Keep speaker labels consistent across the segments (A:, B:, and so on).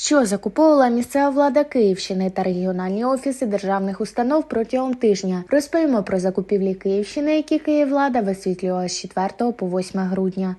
A: Що закуповувала місцева влада Київщини та регіональні офіси державних установ протягом тижня? Розповімо про закупівлі Київщини, які Київлада висвітлювала з 4 по 8 грудня.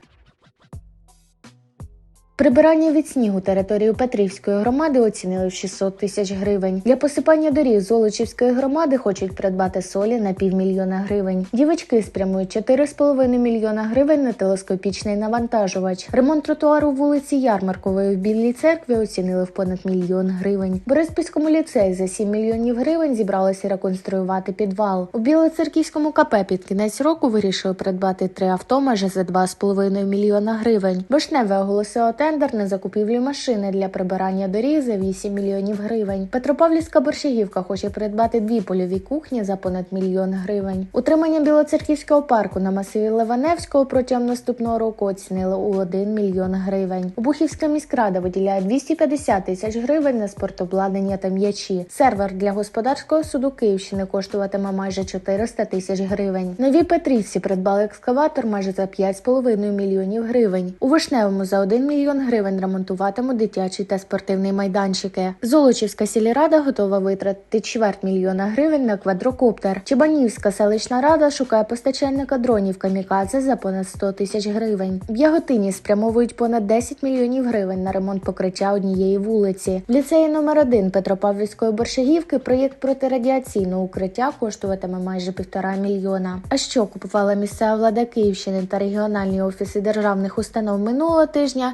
A: Прибирання від снігу територію Петрівської громади оцінили в 600 тисяч гривень. Для посипання доріг Золочівської громади хочуть придбати солі на півмільйона гривень. Дівочки спрямують 4,5 мільйона гривень на телескопічний навантажувач. Ремонт тротуару вулиці Ярмаркової в Білій церкві оцінили в понад мільйон гривень. Бориспільському ліцеї за 7 мільйонів гривень зібралися реконструювати підвал. У Білоцерківському КП під кінець року вирішили придбати три авто майже за 2,5 мільйона гривень. Вишневе оголосило тендер на закупівлю машини для прибирання доріг за 8 мільйонів гривень. Петропавлівська борщагівка хоче придбати дві польові кухні за понад мільйон гривень. Утримання Білоцерківського парку на масиві Ливаневського протягом наступного року оцінили у 1 мільйон гривень. Обухівська міськрада виділяє 250 тисяч гривень на спортобладнання та м'ячі. Сервер для господарського суду Київщини коштуватиме майже 400 тисяч гривень. Нові Петрівці придбали екскаватор майже за 5,5 мільйонів гривень. У Вишневому за 1 мільйон гривень ремонтуватимуть дитячий та спортивний майданчики. Золочівська сільрада готова витратити чверть мільйона гривень на квадрокоптер. Чебанівська селищна рада шукає постачальника дронів камікадзе за понад 100 тисяч гривень. В Яготині спрямовують понад 10 мільйонів гривень на ремонт покриття однієї вулиці. В ліцеї номер 1 Петропавлівської борщагівки проєкт протирадіаційного укриття коштуватиме майже півтора мільйона. А що купувала місцева влада Київщини та регіональні офіси державних установ минулого тижня?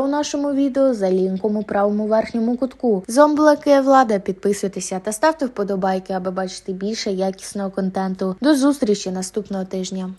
A: У нашому відео за лінком у правому верхньому кутку. Зомблаки влада, Підписуйтеся та ставте вподобайки, аби бачити більше якісного контенту. До зустрічі наступного тижня.